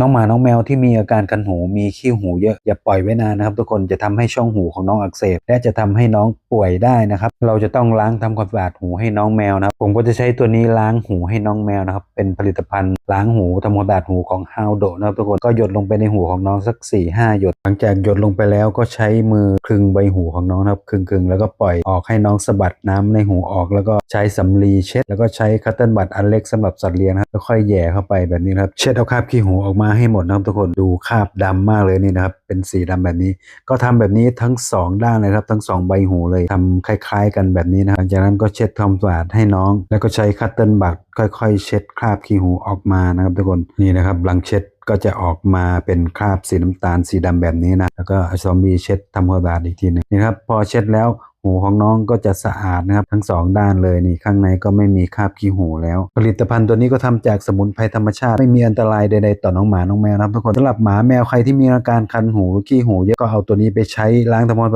น้องหมาน้องแมวที่มีอาการคันหูมีขี้หูเยอะอย่าปล่อยไว้นานนะครับ ทุกคนจะทำให้ช่องหูของน้องอักเสบและจะทำให้น้องป่วยได้นะครับ เราจะต้องล้างทำความสะอาดหูให้น้องแมวนะครับผมก็จะใช้ตัวนี้ล้างหูให้น้องแมวนะครับ เป็นผลิตภัณฑ์ล้างหูทำความสะอาดหูของ h o w d o นะครับทุกคนก็หยดลงไปในหูของน้องสัก4ี่ห้าหยด หลังจากหยดลงไปแล้วก็ใช้มือคลึงใบหูของน้องนะครับคลึงๆแล้วก็ปล่อยออกให้น้องสะบัดน้ำในหูออก แล้วก็ใช้สำลีเช็ด แล้วก็ใช้คัตเติลบัตอันเล็กสำหรับสัตว์เลี้ยงนะครับแล้วค่อยแหย่เข้าไปแบบนี้ครับเช็ดเอาคราบขี้หูออกมาาให้หมดนะครับทุกคนดูคราบดำมากเลยนี่นะครับ เป็นสีดำแบบนี้ ก็ทำแบบนี้ทั้งสองด้านเลยครับ ทั้งสองใบหูเลยทำคล้าย ๆ กันแบบนี้นะหลังจากนั้นก็เช็ดทำความสะอาดให้น้อง แล้วก็ใช้คัตเติลบัตค่อย ๆ เช็ดคราบขี้หูออกมานะครับ ทุกคนนี่นะครับหลังเช็ดก็จะออกมาเป็นคราบสีน้ำตาลสีดำแบบนี้นะแล้วก็เอซอมบี้เช็ดทำความสะอาดอีกทีหนึงนี่ครับพอเช็ดแล้ว หูของน้องก็จะสะอาดนะครับทั้งสองด้านเลยนี่ข้างในก็ไม่มีคราบขี้หูแล้ว ผลิตภัณฑ์ตัวนี้ก็ทำจากสมุนไพรธรรมชาติไม่มีอันตรายใดๆต่อน้องหมาน้องแมวนะครับทุกคนสำหรับหมาแมวใครที่มีอาการคันหูหรือขี้หูเยอะก็เอาตัวนี้ไปใช้ล้างทำความ